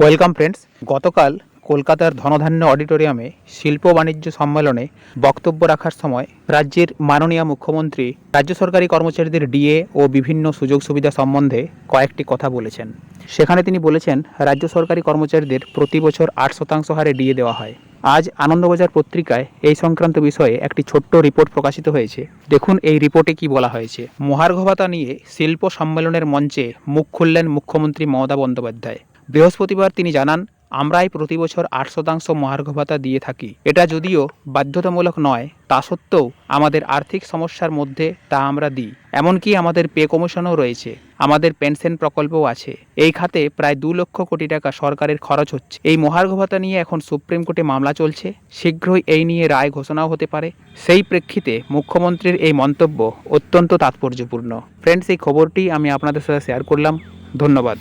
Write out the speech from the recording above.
Welcome friends গতকাল কলকাতার ধনধান্য অডিটোরিয়ামে শিল্প বাণিজ্য সম্মেলনে বক্তব্য রাখার সময় রাজ্যের মাননীয় মুখ্যমন্ত্রী, রাজ্য সরকারি কর্মচারীদের ডিএ ও বিভিন্ন সুযোগ সুবিধা সম্বন্ধে কয়েকটি কথা বলেছেন। সেখানে তিনি বলেছেন, রাজ্য সরকারি কর্মচারীদের প্রতি বছর আট শতাংশ হারে ডিএ দেওয়া হয়। আজ আনন্দবাজার পত্রিকায় এই সংক্রান্ত বিষয়ে একটি ছোট্ট রিপোর্ট প্রকাশিত হয়েছে। দেখুন এই রিপোর্টে কি বলা হয়েছে। মহার্ঘ ভাতা নিয়ে শিল্প সম্মেলনের মঞ্চে মুখ খুললেন মুখ্যমন্ত্রী মমতা বন্দ্যোপাধ্যায়। বৃহস্পতিবার তিনি জানান, আমরাই প্রতি বছর আট শতাংশ মহার্ঘ ভাতা দিয়ে থাকি। এটা যদিও বাধ্যতামূলক নয়, তা সত্ত্বেও আমাদের আর্থিক সমস্যার মধ্যে তা আমরা দিই। এমনকি আমাদের পে কমিশনও রয়েছে, আমাদের পেনশন প্রকল্পও আছে। এই খাতে প্রায় দু লক্ষ কোটি টাকা সরকারের খরচ হচ্ছে। এই মহার্ঘ ভাতা নিয়ে এখন সুপ্রিম কোর্টে মামলা চলছে। শীঘ্রই এই নিয়ে রায় ঘোষণাও হতে পারে। সেই প্রেক্ষিতে মুখ্যমন্ত্রীর এই মন্তব্য অত্যন্ত তাৎপর্যপূর্ণ। ফ্রেন্ডস, এই খবরটি আমি আপনাদের সাথে শেয়ার করলাম। ধন্যবাদ।